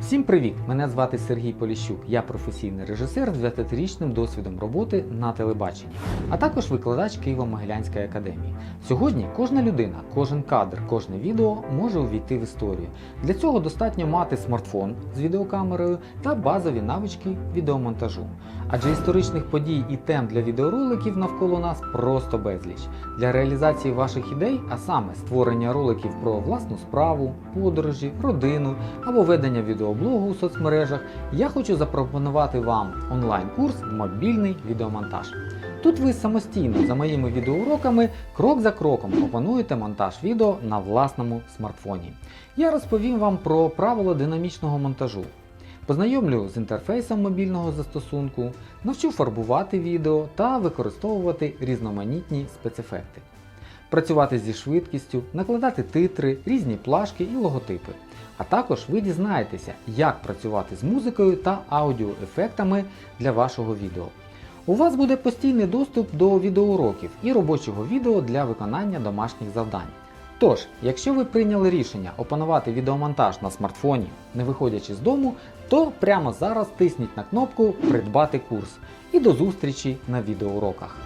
Всім привіт! Мене звати Сергій Поліщук. Я професійний режисер з 20-річним досвідом роботи на телебаченні, а також викладач Києво-Могилянської академії. Сьогодні кожна людина, кожен кадр, кожне відео може увійти в історію. Для цього достатньо мати смартфон з відеокамерою та базові навички відеомонтажу. Адже історичних подій і тем для відеороликів навколо нас просто безліч. Для реалізації ваших ідей, а саме створення роликів про власну справу, подорожі, родину або ведення відеоблогу у соцмережах, я хочу запропонувати вам онлайн-курс Мобільний відеомонтаж. Тут ви самостійно за моїми відеоуроками крок за кроком опануєте монтаж відео на власному смартфоні. Я розповім вам про правила динамічного монтажу. Познайомлю з інтерфейсом мобільного застосунку, навчу фарбувати відео та використовувати різноманітні спецефекти, працювати зі швидкістю, накладати титри, різні плашки і логотипи. А також ви дізнаєтеся, як працювати з музикою та аудіоефектами для вашого відео. У вас буде постійний доступ до відеоуроків і робочого відео для виконання домашніх завдань. Тож, якщо ви прийняли рішення опанувати відеомонтаж на смартфоні, не виходячи з дому, то прямо зараз тисніть на кнопку Придбати курс і до зустрічі на відеоуроках.